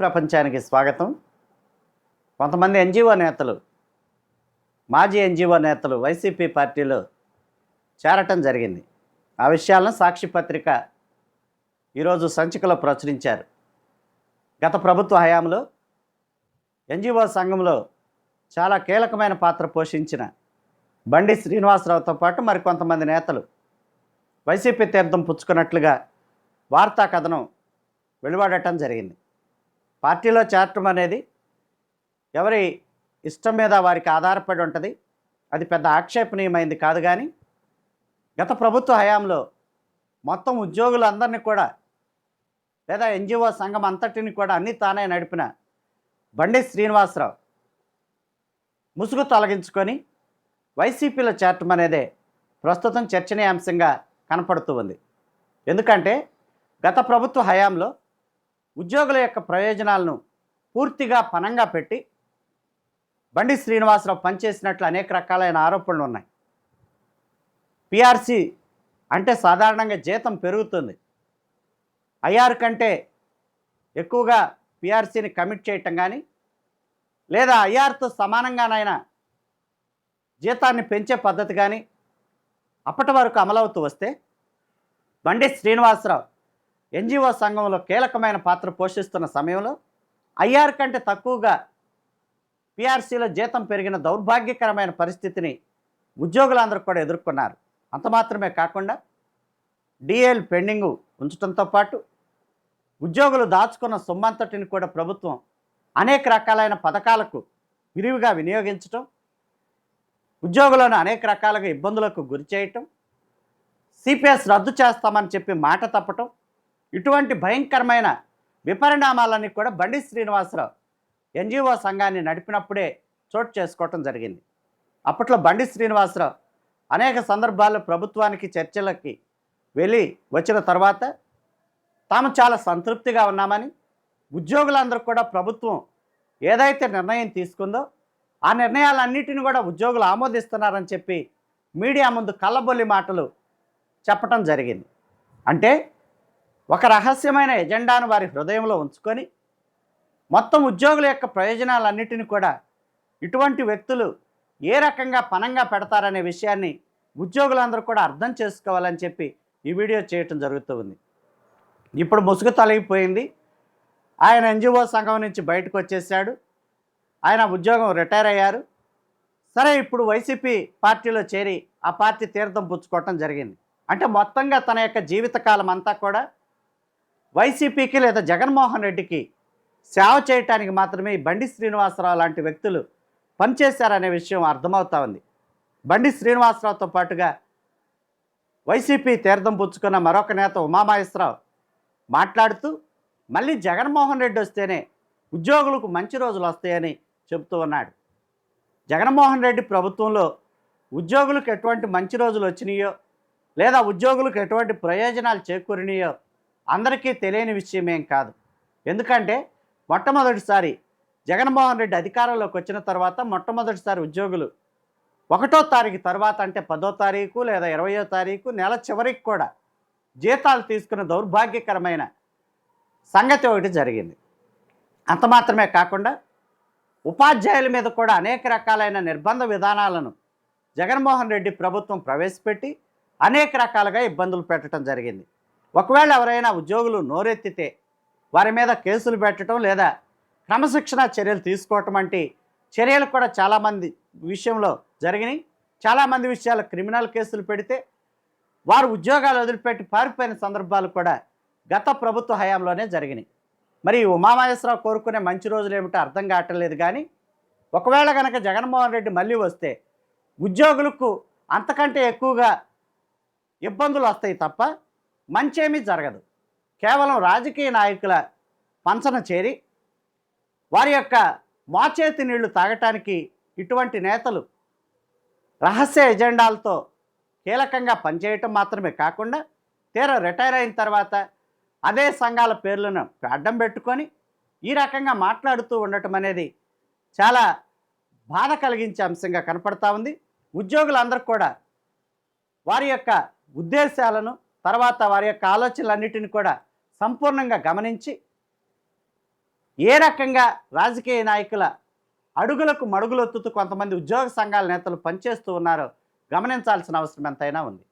ప్రపంచానికి స్వాగతం. కొంతమంది ఎన్జిఓ నేతలు మాజీ ఎన్జిఓ నేతలు వైసీపీ పార్టీలో చేరటం జరిగింది. ఆ విషయాలను సాక్షి పత్రిక ఈరోజు సంచికలో ప్రచురించారు. గత ప్రభుత్వ హయాంలో ఎన్జిఓ సంఘంలో చాలా కీలకమైన పాత్ర పోషించిన బండి శ్రీనివాసరావుతో పాటు మరికొంతమంది నేతలు వైసీపీ తీర్థం పుచ్చుకున్నట్లుగా వార్తా కథనం వెలువడటం జరిగింది. పార్టీలో చేరటం అనేది ఎవరి ఇష్టం మీద వారికి ఆధారపడి ఉంటుంది. అది పెద్ద ఆక్షేపణీయమైంది కాదు కానీ గత ప్రభుత్వ హయాంలో మొత్తం ఉద్యోగులందరినీ కూడా లేదా ఎన్జిఓ సంఘం అంతటిని కూడా అన్ని తానే నడిపిన బండి శ్రీనివాసరావు ముసుగు తొలగించుకొని వైసీపీలో చేరటం అనేదే ప్రస్తుతం చర్చనీయాంశంగా కనపడుతూ ఉంది. ఎందుకంటే గత ప్రభుత్వ హయాంలో ఉద్యోగుల యొక్క ప్రయోజనాలను పూర్తిగా పనంగా పెట్టి బండి శ్రీనివాసరావు పనిచేసినట్లు అనేక రకాలైన ఆరోపణలు ఉన్నాయి. పిఆర్సి అంటే సాధారణంగా జీతం పెరుగుతుంది. ఐఆర్ కంటే ఎక్కువగా పిఆర్సీని కమిట్ చేయటం కానీ లేదా ఐఆర్తో సమానంగానైనా జీతాన్ని పెంచే పద్ధతి కానీ అప్పటి వరకు అమలవుతూ వస్తే బండి శ్రీనివాసరావు ఎన్జిఓ సంఘంలో కీలకమైన పాత్ర పోషిస్తున్న సమయంలో ఐఆర్ కంటే తక్కువగా పిఆర్సీలో జీతం పెరిగిన దౌర్భాగ్యకరమైన పరిస్థితిని ఉద్యోగులందరూ కూడా ఎదుర్కొన్నారు. అంత మాత్రమే కాకుండా డిఎల్ పెండింగ్ ఉంచడంతో పాటు ఉద్యోగులు దాచుకున్న సొమ్మంతటిని కూడా ప్రభుత్వం అనేక రకాలైన పథకాలకు విరివిగా వినియోగించటం ఉద్యోగులను అనేక రకాలుగా ఇబ్బందులకు గురి చేయటం సిపిఎస్ రద్దు చేస్తామని చెప్పి మాట తప్పటం ఇటువంటి భయంకరమైన విపరిణామాలన్నీ కూడా బండి శ్రీనివాసరావు ఎన్జిఓ సంఘాన్ని నడిపినప్పుడే చోటు చేసుకోవటం జరిగింది. అప్పట్లో బండి శ్రీనివాసరావు అనేక సందర్భాల్లో ప్రభుత్వానికి చర్చలకి వెళ్ళి వచ్చిన తర్వాత తాము చాలా సంతృప్తిగా ఉన్నామని ఉద్యోగులందరూ కూడా ప్రభుత్వం ఏదైతే నిర్ణయం తీసుకుందో ఆ నిర్ణయాలన్నిటిని కూడా ఉద్యోగులు ఆమోదిస్తున్నారని చెప్పి మీడియా ముందు కళ్ళబొల్లి మాటలు చెప్పటం జరిగింది. అంటే ఒక రహస్యమైన ఎజెండాను వారి హృదయంలో ఉంచుకొని మొత్తం ఉద్యోగుల యొక్క ప్రయోజనాలన్నిటిని కూడా ఇటువంటి వ్యక్తులు ఏ రకంగా పనంగా పెడతారనే విషయాన్ని ఉద్యోగులందరూ కూడా అర్థం చేసుకోవాలని చెప్పి ఈ వీడియో చేయటం జరుగుతూ ఉంది. ఇప్పుడు ముసుగు తొలగిపోయింది. ఆయన ఎన్జిఓ సంఘం నుంచి బయటకు వచ్చేసాడు ఆయన ఉద్యోగం రిటైర్ అయ్యారు. సరే ఇప్పుడు వైసీపీ పార్టీలో చేరి ఆ పార్టీ తీర్థం పుచ్చుకోవటం జరిగింది. అంటే మొత్తంగా తన యొక్క జీవితకాలం అంతా కూడా వైసీపీకి లేదా జగన్మోహన్ రెడ్డికి సేవ చేయటానికి మాత్రమే బండి శ్రీనివాసరావు లాంటి వ్యక్తులు పనిచేశారనే విషయం అర్థమవుతా ఉంది. బండి శ్రీనివాసరావుతో పాటుగా వైసీపీ తీర్థం పుచ్చుకున్న మరొక నేత ఉమామహేశ్వరరావు మాట్లాడుతూ మళ్ళీ జగన్మోహన్ రెడ్డి వస్తేనే ఉద్యోగులకు మంచి రోజులు వస్తాయని చెబుతూ ఉన్నాడు. జగన్మోహన్ రెడ్డి ప్రభుత్వంలో ఉద్యోగులకు ఎటువంటి మంచి రోజులు వచ్చినాయో లేదా ఉద్యోగులకు ఎటువంటి ప్రయోజనాలు చేకూరినాయో అందరికీ తెలియని విషయమేం కాదు. ఎందుకంటే మొట్టమొదటిసారి జగన్మోహన్ రెడ్డి అధికారంలోకి వచ్చిన తర్వాత మొట్టమొదటిసారి ఉద్యోగులు ఒకటో తారీఖు తర్వాత అంటే పదో తారీఖు లేదా ఇరవయో తారీఖు నెల చివరికి కూడా జీతాలు తీసుకున్న దౌర్భాగ్యకరమైన సంగతి ఒకటి జరిగింది. అంత మాత్రమే కాకుండా ఉపాధ్యాయుల మీద కూడా అనేక రకాలైన నిర్బంధ విధానాలను జగన్మోహన్ రెడ్డి ప్రభుత్వం ప్రవేశపెట్టి అనేక రకాలుగా ఇబ్బందులు పెట్టడం జరిగింది. ఒకవేళ ఎవరైనా ఉద్యోగులు నోరెత్తితే వారి మీద కేసులు పెట్టడం లేదా క్రమశిక్షణ చర్యలు తీసుకోవటం వంటి చర్యలు కూడా చాలామంది విషయంలో జరిగినాయి. చాలామంది విషయాలు క్రిమినల్ కేసులు పెడితే వారు ఉద్యోగాలు వదిలిపెట్టి పారిపోయిన సందర్భాలు కూడా గత ప్రభుత్వ హయాంలోనే జరిగినాయి. మరి ఉమామహేశ్వరరావు కోరుకునే మంచి రోజులు ఏమిటో అర్థం కావట్లేదు కానీ ఒకవేళ కనుక జగన్మోహన్ రెడ్డి మళ్ళీ వస్తే ఉద్యోగులకు అంతకంటే ఎక్కువగా ఇబ్బందులు వస్తాయి తప్ప మంచేమీ జరగదు. కేవలం రాజకీయ నాయకుల పంచన చేరి వారి యొక్క మోచేతి నీళ్ళు తాగటానికి ఇటువంటి నేతలు రహస్య ఎజెండాలతో కీలకంగా పనిచేయటం మాత్రమే కాకుండా తీరా రిటైర్ అయిన తర్వాత అదే సంఘాల పేర్లను అడ్డం పెట్టుకొని ఈ రకంగా మాట్లాడుతూ ఉండటం అనేది చాలా బాధ కలిగించే అంశంగా కనపడతా ఉంది. ఉద్యోగులందరూ కూడా వారి యొక్క ఉద్దేశాలను తర్వాత వారి యొక్క ఆలోచనలన్నిటిని కూడా సంపూర్ణంగా గమనించి ఏ రకంగా రాజకీయ నాయకుల అడుగులకు మడుగులొత్తుతూ కొంతమంది ఉద్యోగ సంఘాల నేతలు పనిచేస్తూ ఉన్నారో గమనించాల్సిన అవసరం ఎంతైనా ఉంది.